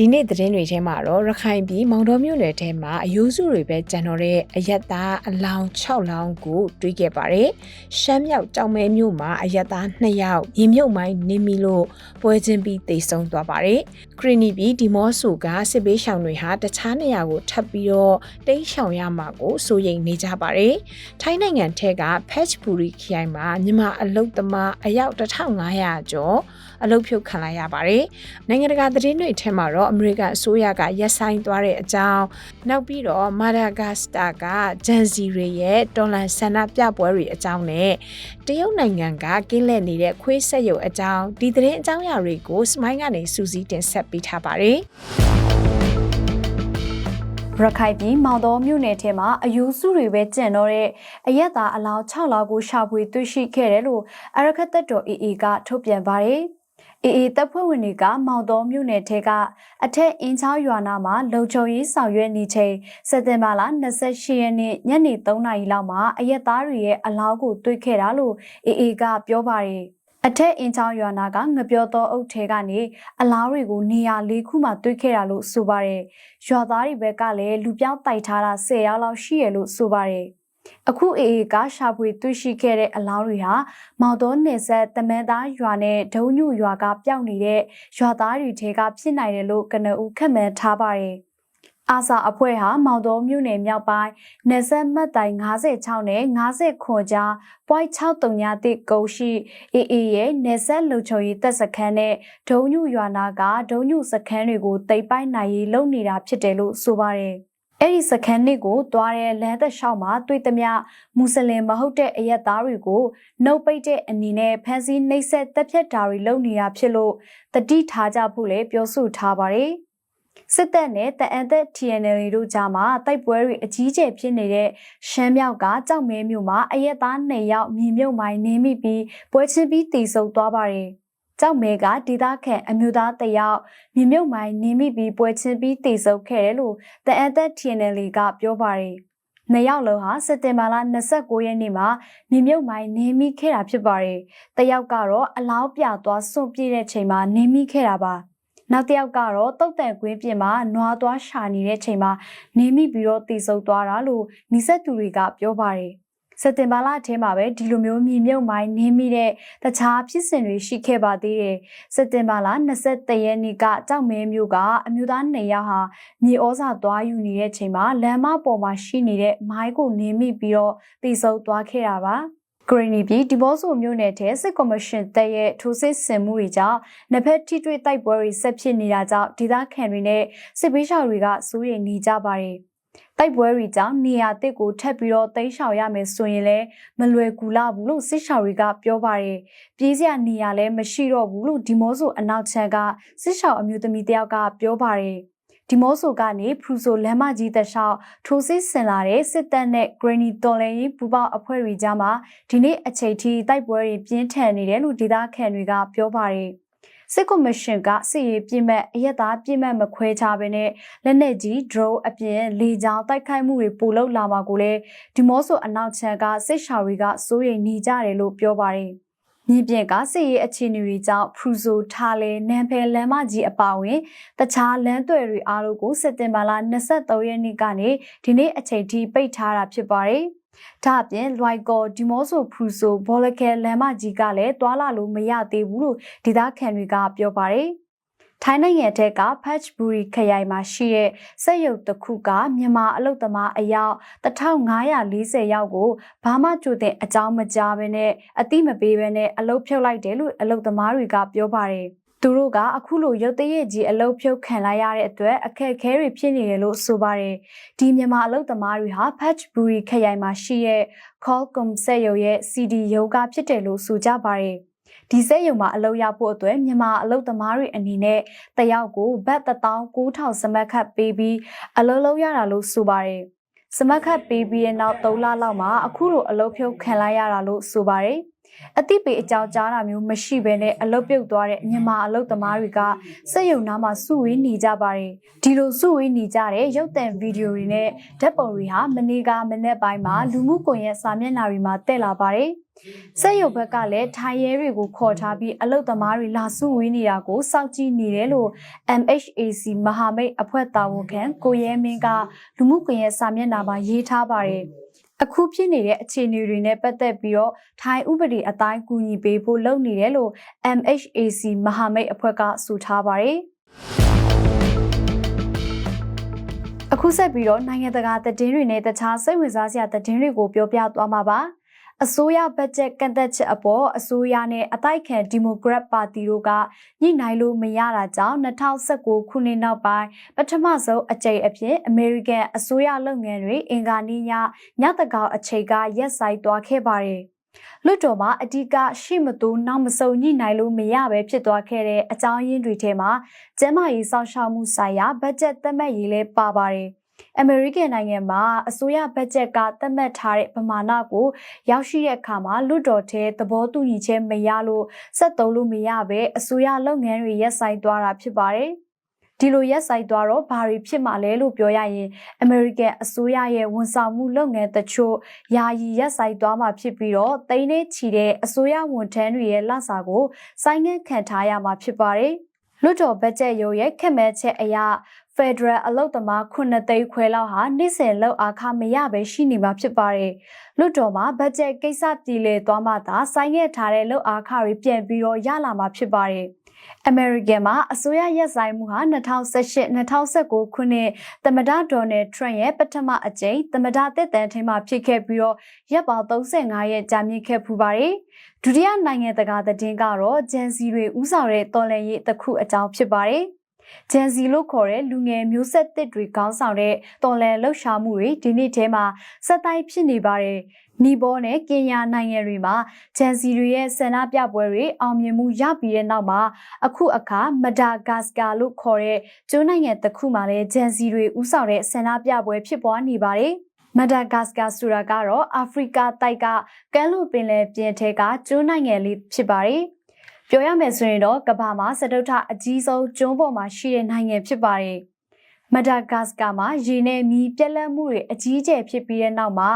ဒီနေ့သတင်းတွေထဲမှာတော့ရခိုင်ပြည်မောင်တော်မြို့နယ်ထဲမှာအယိုးစုတွေပဲကျန်တော့တဲ့အယက်သားအလောင်း6လောင်းကိုတွေ့ခဲ့ပါတယ်။ရှမ်းမြောက်တောင်မဲမြို့မှာအယက်သား2ယောက်ရေမြုပ်မိုင်းနေမီလို့ပွဲချင်းပြီးတိတ်ဆုံးသွားပါတယ်။ခရီနီပြည်ဒီမော့ဆိုကစစ်ဘေးရှောင်တွေဟာတခြားနေရာကိုထပ်ပြီးတော့တိတ်ရှောင်ရမှာကိုစိုးရိမ်နေကြပါတယ်။ထိုင်းနိုင်ငံထဲက Patch Puri ခရိုင်မှာမြန်မာအလုတ်သမားအယောက်1500ကျော်အလုတ်ဖြုတ်ခံလိုက်ရပါတယ်။နိုင်ငံတကာသတင်းတွေထဲမှာတော့အမေရိကန်အစိုးရကရက်ဆိုင်သွားတဲ့အကြောင်းနောက်ပြီးတော့မာဒါဂတ်စတာကဂျန်စီတွေရဲ့တော်လန်ဆန္ဒပြပွဲတွေအကြောင်းနဲ့တရုတ်နိုင်ငံကကင်းလက်နေတဲ့ခွေးဆက်ရုပ်အကြောင်းဒီသတင်းအကြောင်းအရာတွေကိုစမိုင်းကနေစူးစီးတင်ဆက်ပေးထားပါတယ်။ရခိုင်ပြည်မောင်တော်မြို့နယ်ထဲမှာအယူစုတွေပဲကျန်တော့တဲ့အရက်သားအလောင်း6လောက်ကိုရှာဖွေတွေ့ရှိခဲ့တယ်လို့အရခတ်တပ်တော် AA ကထုတ်ပြန်ပါတယ်။ AA တပ်ဖွဲ့ဝင်တွေကမောင်တော်မြို့နယ်ထဲကအထက်အင်းချောင်းရွာနာမှာလုံခြုံရေးဆောင်ရွက်နေချိန်စက်တင်ဘာလ28ရက်နေ့ညနေ3နာရီလောက်မှာအရက်သားတွေရဲ့အလောင်းကိုတွေ့ခဲ့တာလို့ AA ကပြောပါတယ်။အထက်အင်းချောင်းရွာနာကငပြောတော်အုပ်ထဲကနေအလားတွေကိုနေရာလေးခုမှတွေ့ခဲ့တာလို့ဆိုပါတယ်။ရွာသားတွေဘက်ကလည်းလူပြောင်းတိုက်ထားတာ10ရောက်လောက်ရှိရလို့ဆိုပါတယ်။ အခုအေအေကရှာဖွေတွေ့ရှိခဲ့တဲ့အလောင်းတွေဟာမောင်တော်နယ်ဆက်တမန်သားရွာနဲ့ဒုံညုရွာကပျောက်နေတဲ့ရွာသားတွေထဲကဖြစ်နိုင်တယ်လို့ကနအူခက်မှန်ထားပါတယ်။အာစာအဖွဲ့ဟာမောင်တော်မြို့နယ်မြောက်ပိုင်းနယ်စပ်မှတ်တိုင်56နဲ့50ခွန်ကြား point 639တိကုန်းရှိအေအေရဲ့နယ်စပ်လုံခြုံရေးတပ်စခန်းနဲ့ဒုံညုရွာနာကဒုံညုစခန်းတွေကိုတိတ်ပိုက်နိုင်ရေးလုပ်နေတာဖြစ်တယ်လို့ဆိုပါတယ်။ အဲ့ဒီစခန်းနစ်ကိုတွားတဲ့လမ်းသက်လျှောက်မှာတွေ့သမျှမွတ်စလင်မဟုတ်တဲ့အရက်သားတွေကိုနှုတ်ပိတ်တဲ့အနေနဲ့ဖမ်းဆီးနှိပ်စက်တပ်ဖြတ်တာတွေလုပ်နေတာဖြစ်လို့တတိထားကြဖို့လည်းပြောဆိုထားပါတယ်။စစ်တပ်နဲ့တအန်သက် TNL တို့ကြားမှာတိုက်ပွဲတွေအကြီးကျယ်ဖြစ်နေတဲ့ရှမ်းမြောက်ကကြောက်မဲမြို့မှာအရက်သား2ယောက်မြေမြုပ်မိုင်းနင်းမိပြီးပွဲချင်းပြီးတီဆုံသွားပါတယ်။ ကြောက်မဲကဒေသခံအမျိုးသားတယောက်မြေမြုပ်မိုင်းနင်းမိပြီးပွဲချင်းပြီးတီဆုံခဲ့တယ်လို့တအန်သက် TNL ကပြောပါတယ်။နှစ်ယောက်လုံးဟာစက်တင်ဘာလ29ရက်နေ့မှာနေမြုပ်မိုင်းနေမိခဲ့တာဖြစ်ပါတယ်။တယောက်ကတော့အလောက်ပြသွားစွန့်ပြေးတဲ့ချိန်မှာနေမိခဲ့တာပါ။နောက်တစ်ယောက်ကတော့တုတ်တန်ကွင်းပြင်မှာနွားသွားရှာနေတဲ့ချိန်မှာနေမိပြီးတော့တည်ဆုပ်သွားတာလို့နီးစပ်သူတွေကပြောပါတယ် စက်တင်ဘာလထဲမှာပဲဒီလိုမျိုးမြေမြုပ်မိုင်းနင်းမိတဲ့တခြားဖြစ်စဉ်တွေရှိခဲ့ပါသေးတယ်။စက်တင်ဘာလ23ရက်နေ့ကကြောက်မဲမျိုးကအမျိုးသား2ယောက်ဟာမြေဩဇာသွားယူနေတဲ့ချိန်မှာလမ်းမပေါ်မှာရှိနေတဲ့မိုင်းကိုနင်းမိပြီးတော့တိစုပ်သွားခဲ့တာပါ။ဂရီနီပြည်ဒီဘော့ဆိုမြို့နယ်ထဲစစ်ကော်မရှင်တပ်ရဲ့ထိုးစစ်ဆင်မှုတွေကြောင့်နှစ်ဖက်ထိတွေ့တိုက်ပွဲတွေဆက်ဖြစ်နေတာကြောင့်ဒေသခံတွေနဲ့စစ်ပေးရှောင်တွေကစိုးရိမ်နေကြပါတယ်။ တိုက်ပွဲတွေကြောင့်နေရာတစ်ကိုထပ်ပြီးတော့တိမ်းရှောင်ရမယ်ဆိုရင်လည်းမလွယ်ကူလာဘူးလို့စစ်ရှောင်တွေကပြောပါတယ်။ပြေးစရာနေရာလည်းမရှိတော့ဘူးလို့ဒီမော့ဆိုအနောက်ချမ်းကစစ်ရှောင်အမျိုးသမီးတယောက်ကပြောပါတယ်။ဒီမော့ဆိုကနေဖရူဆိုလမ်းမကြီးတက်လျှောက်ထိုးစစ်ဆင်လာတဲ့စစ်တပ်နဲ့ Granny တော်လည်းရေးပူပေါအဖွဲ့တွေကြားမှာဒီနေ့အချိန်ထိတိုက်ပွဲတွေပြင်းထန်နေတယ်လို့ဒေသခံတွေကပြောပါတယ် စစ်ကော်မရှင်ကစစ်ရေးပြစ်မှတ်အရက်သားပြစ်မှတ်မခွဲခြားဘဲနဲ့လက်နက်ကြီး drone အပြင်လေကြောင်းတိုက်ခိုက်မှုတွေပိုလုပ်လာမှာကိုလည်းဒီမော့ဆိုအနောက်ချမ်းကစစ်ရှောင်တွေကစိုးရိမ်နေကြတယ်လို့ပြောပါတယ်။မြင်းပြက်ကစစ်ရေးအခြေအနေတွေကြောင့်ဖရူဆိုထားလဲနန်ဖယ်လမ်းမကြီးအပါအဝင်တခြားလမ်းသွယ်တွေအားလုံးကိုစက်တင်ဘာလ23ရက်နေ့ကနေဒီနေ့အချိန်ထိပိတ်ထားတာဖြစ်ပါတယ်။ ဒါအပြင်လွိုက်ကော်ဒီမော့ဆိုဖရူဆိုဘောလကဲလမ်းမကြီးကလည်းတွာလာလို့မရသေးဘူးလို့ဒေသခံတွေကပြောပါတယ်။ထိုင်းနိုင်ငံထက်က Patchbury ခရိုင်မှာရှိတဲ့စက်ရုပ်တစ်ခုကမြန်မာအလုပ်သမားအယောက်1540ယောက်ကိုဘာမှကြိုတင်အကြောင်းမကြားဘဲနဲ့အတိမပေးဘဲနဲ့အလုပ်ဖြုတ်လိုက်တယ်လို့အလုပ်သမားတွေကပြောပါတယ်။ သူတို့ကအခုလိုရုတ်တရက်ကြီးအလုပ်ဖြုတ်ခံလိုက်ရတဲ့အတွက်အခက်အခဲတွေဖြစ်နေတယ်လို့ဆိုပါတယ်။ဒီမြန်မာအလုပ်သမားတွေဟာ Patchbury ခရိုင်မှာရှိတဲ့ Qualcomm စက်ရုံရဲ့ CD ရုံးကဖြစ်တယ်လို့ဆိုကြပါတယ်။ဒီစက်ရုံမှာအလုပ်ရဖို့အတွက်မြန်မာအလုပ်သမားတွေအနေနဲ့တယောက်ကိုဘတ်19000စမတ်ခတ်ပေးပြီးအလုပ်လုပ်ရတာလို့ဆိုပါတယ်။စမတ်ခတ်ပေးပြီးတဲ့နောက်3လလောက်မှာအခုလိုအလုပ်ဖြုတ်ခံလိုက်ရတာလို့ဆိုပါတယ်။ အတိပေအကြောင်းကြားတာမျိုးမရှိဘဲနဲ့အလုတ်ပြုတ်သွားတဲ့မြန်မာအလုတ်သမားတွေကစက်ရုံနားမှာစုဝေးနေကြပါတယ်ဒီလိုစုဝေးနေကြတဲ့ရုပ်သံဗီဒီယိုတွေနဲ့ဓာတ်ပုံတွေဟာမနေ့ကမနေ့ပိုင်းမှာလူမှုကွန်ရက်စာမျက်နှာတွေမှာတက်လာပါတယ်စက်ရုံဘက်ကလည်းထိုင်ရဲတွေကိုခေါ်ထားပြီးအလုတ်သမားတွေလာစုဝေးနေတာကိုစောင့်ကြည့်နေတယ်လို့ MHAC မဟာမိတ်အဖွဲ့တာဝန်ခံကိုရဲမင်းကလူမှုကွန်ရက်စာမျက်နှာမှာရေးထားပါတယ် အခုဖြစ်နေတဲ့အခြေအနေတွေနဲ့ပတ်သက်ပြီးတော့ထိုင်းဥပဒေအတိုင်းကူညီပေးဖို့လုပ်နေတယ်လို့ MHAC မဟာမိတ်အဖွဲ့ကဆိုထားပါတယ်အခုဆက်ပြီးတော့နိုင်ငံတကာသတင်းတွေနဲ့တခြားစိတ်ဝင်စားစရာသတင်းတွေကိုပြောပြသွားမှာပါ အစိုးရဘတ်ဂျက်ကန့်သက်ချက်အပေါ်အစိုးရနဲ့အတိုက်ခံဒီမိုကရက်ပါတီတို့ကညှိနှိုင်းလို့မရတာကြောင့်2019ခုနှစ်နောက်ပိုင်းပထမဆုံးအကြိမ်အဖြစ်အမေရိကန်အစိုးရလုပ်ငန်းတွေအင်ကာနီညညတကောင်အချိန်ကရက်ဆိုင်သွားခဲ့ပါတယ်။လွတ်တော်မှာအဓိကရှေ့မတိုးနောက်မဆုံညှိနှိုင်းလို့မရပဲဖြစ်သွားခဲ့တဲ့အကြောင်းရင်းတွေထဲမှာကျန်းမာရေးစောင့်ရှောက်မှုဆိုင်ရာဘတ်ဂျက်သတ်မှတ်ရေးလဲပါပါတယ်။ အမေရိကန်နိုင်ငံမှာအစိုးရဘတ်ဂျက်ကသတ်မှတ်ထားတဲ့ပမာဏကိုရောက်ရှိတဲ့အခါမှာလွတ်တော်ထဲသဘောတူညီချက်မရလို့ဆက်သုံးလို့မရပဲအစိုးရလုပ်ငန်းတွေရပ်ဆိုင်းသွားတာဖြစ်ပါတယ်။ဒီလိုရက်ဆိုင်သွားတော့ဘာတွေဖြစ်မှာလဲလို့ပြောရရင်အမေရိကန်အစိုးရရဲ့ဝန်ဆောင်မှုလုပ်ငန်းတချို့ယာယီရက်ဆိုင်သွားမှာဖြစ်ပြီးတော့တိန်းနေချီတဲ့အစိုးရဝန်ထမ်းတွေရဲ့လစာကိုစိုင်းငံ့ခံထားရမှာဖြစ်ပါတယ်။လွတ်တော်ဘတ်ဂျက်ရုံးရဲ့ခက်မဲ့ချက်အရ ဖက်ဒရယ်အလုပ်သမား9သိန်းခွဲလောက်ဟာနေ့စဉ်လောက်အားခမရပဲရှိနေမှာဖြစ်ပါတယ်။လွတ်တော်မှာဘတ်ဂျက်ကိစ္စပြည်လေသွားမှသာဆိုင်းခဲ့ထားတဲ့လောက်အားခတွေပြန်ပြီးတော့ရလာမှာဖြစ်ပါတယ်။ American မှာအစိုးရရက်ဆိုင်မှုဟာ2018-2019ခုနှစ်သမ္မတဒေါ်နယ်ထရန့်ရဲ့ပထမအကြိမ်သမ္မတတက်တန်းထင်းမှာဖြစ်ခဲ့ပြီးတော့ရက်ပေါင်း35ရက်ကြာမြင့်ခဲ့ဖူးပါတယ်။ဒုတိယနိုင်ငံတကာသတင်းကတော့ဂျန်စီတွေဥဆောင်တဲ့တော်လန်ရေးတစ်ခုအကြောင်းဖြစ်ပါတယ်။ ဂျန်စီလို့ခေါ်တဲ့လူငယ်မျိုးဆက်သစ်တွေခေါင်းဆောင်တဲ့တော်လန်လှုပ်ရှားမှုတွေဒီနေ့ထဲမှာစက်တိုင်းဖြစ်နေပါတယ်။နီဘောနဲ့ကင်ညာနိုင်ငံတွေမှာဂျန်စီတွေရဲ့ဆန္ဒပြပွဲတွေအောင်မြင်မှုရပြီးတဲ့နောက်မှာအခုအခါမဒါဂတ်စကာလို့ခေါ်တဲ့ကျွန်းနိုင်ငံတစ်ခုမှာလည်းဂျန်စီတွေဥဆောင်တဲ့ဆန္ဒပြပွဲဖြစ်ပွားနေပါတယ်။မဒါဂတ်စကာဆိုတာကတော့အာဖရိကတိုက်ကကမ်းလွန်ပင်လယ်ပြင်ထဲကကျွန်းနိုင်ငံလေးဖြစ်ပါတယ်။ ပြောရမယ်ဆိုရင်တော့ကမ္ဘာမှာစတုထအကြီးဆုံးကျွန်းပေါ်မှာရှိတဲ့နိုင်ငံဖြစ်ပါတယ်။မဒါဂတ်စကာမှာရေနဲ့မီးပြက်လက်မှုတွေအကြီးအကျယ်ဖြစ်ပြီးတဲ့နောက်မှာ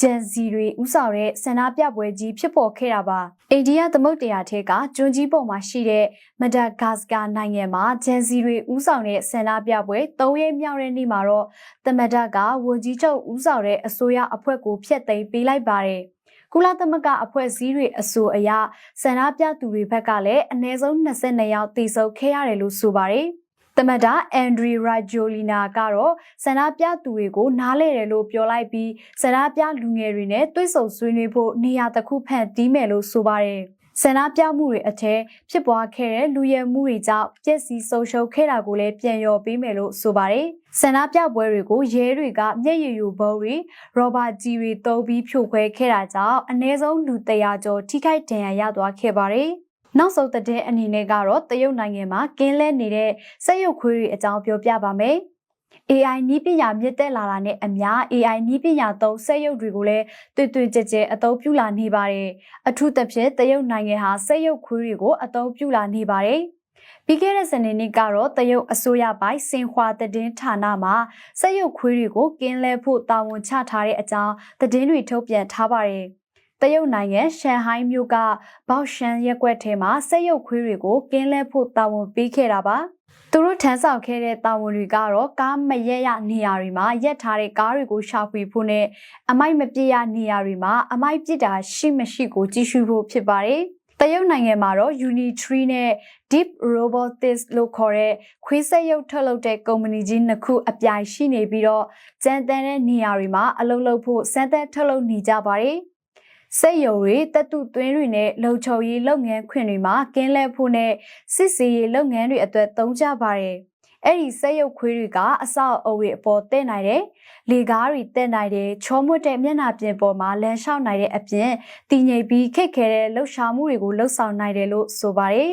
ဂျန်စီတွေဥဆောင်တဲ့ဆန္ဒပြပွဲကြီးဖြစ်ပေါ်ခဲ့တာပါ။အိန္ဒိယသမုဒ္ဒရာထဲကကျွန်းကြီးပေါ်မှာရှိတဲ့မဒါဂတ်စကာနိုင်ငံမှာဂျန်စီတွေဥဆောင်တဲ့ဆန္ဒပြပွဲ၃ရက်မြောက်တဲ့နေ့မှာတော့သမဒကဝန်ကြီးချုပ်ဥဆောင်တဲ့အစိုးရအဖွဲ့ကိုဖျက်သိမ်းပေးလိုက်ပါတယ်။ ကုလသမဂ္ဂအဖွဲ့အစည်းတွေအဆိုအရဆန္ဒပြသူတွေဘက်ကလည်းအနည်းဆုံး22ယောက်သေဆုံးခဲ့ရတယ်လို့ဆိုပါတယ်။သမဒအန်ဒရီရာဂျိုလီနာကတော့ဆန္ဒပြသူတွေကိုနားလဲတယ်လို့ပြောလိုက်ပြီးဆန္ဒပြလူငယ်တွေနဲ့တွေ့ဆုံဆွေးနွေးဖို့နေရာတစ်ခုဖန်တီးမယ်လို့ဆိုပါတယ်။ဆန္ဒပြမှုတွေအထက်ဖြစ်ပွားခဲ့တဲ့လူရဲမှုတွေကြောင့်ပျက်စီးဆုံးရှုံးခဲ့တာကိုလည်းပြန်လျော်ပေးမယ်လို့ဆိုပါတယ်။ ဆန္ဒပြပွဲတွေကိုရဲတွေကမျက်ရည်ယိုဘုံတွေရောဘာကြီးတွေတုံးပြီးဖြိုခွဲခဲ့တာကြောင့်အနည်းဆုံးလူ100ကျော်ထိခိုက်ဒဏ်ရာရသွားခဲ့ပါတယ်။နောက်ဆုံးတဲ့အနေနဲ့ကတော့တရုတ်နိုင်ငံမှာကင်းလဲနေတဲ့စက်ရုပ်ခွေးတွေအကြောင်းပြောပြပါမယ်။ AI နီးပညာမြင့်တက်လာတာနဲ့အမျှ AI နီးပညာသုံးစက်ရုပ်တွေကိုလည်းတွေ့တွေ့ကြကြအသုံးပြုလာနေပါတယ်။အထူးသဖြင့်တရုတ်နိုင်ငံဟာစက်ရုပ်ခွေးတွေကိုအသုံးပြုလာနေပါတယ်။ ပြီးခဲ့တဲ့စနေနေ့ကတော့တရုတ်အစိုးရပိုင်းစင်ဟွာသတင်းဌာနမှာစက်ရုပ်ခွေးတွေကိုကင်းလဲဖို့တာဝန်ချထားတဲ့အကြောင်းသတင်းတွေထုတ်ပြန်ထားပါတယ်။တရုတ်နိုင်ငံရှန်ဟိုင်းမြို့ကဘောက်ရှန်ရက်ွက်ထဲမှာစက်ရုပ်ခွေးတွေကိုကင်းလဲဖို့တာဝန်ပေးခဲ့တာပါ။သူတို့ထမ်းဆောင်ခဲ့တဲ့တာဝန်တွေကတော့ကားမရက်ရနေရာတွေမှာရက်ထားတဲ့ကားတွေကိုရှာဖွေဖို့နဲ့အမိုက်မပြည့်ရနေရာတွေမှာအမိုက်ပြစ်တာရှိမရှိကိုကြည့်ရှုဖို့ဖြစ်ပါတယ်။ တရုတ်နိုင်ငံမှာတော့ Unitree နဲ့ Deep Robotics လို့ခေါ်တဲ့ခွေးစက်ရုပ်ထုတ်လုပ်တဲ့ကုမ္ပဏီကြီးနှစ်ခုအပြိုင်ရှိနေပြီးတော့ကြမ်းတမ်းတဲ့နေရာတွေမှာအလုပ်လုပ်ဖို့စမ်းသပ်ထုတ်လုပ်နေကြပါတယ်။စက်ရုံတွေတက်တူသွင်းတွေနဲ့လုံခြုံရေးလုပ်ငန်းခွင်တွေမှာကင်းလဲဖို့နဲ့စစ်စီရေးလုပ်ငန်းတွေအတွက်သုံးကြပါတယ်။ အဲ့ဒီစက်ရုပ်ခွေးတွေကအဆောက်အအုံတွေအပေါ်တည့်နိုင်တယ်လေကားတွေတည့်နိုင်တယ်ချောမွတ်တဲ့မျက်နှာပြင်ပေါ်မှာလမ်းလျှောက်နိုင်တဲ့အပြင်တည်ငြိမ်ပြီးခက်ခဲတဲ့လှုပ်ရှားမှုတွေကိုလှုပ်ဆောင်နိုင်တယ်လို့ဆိုပါတယ်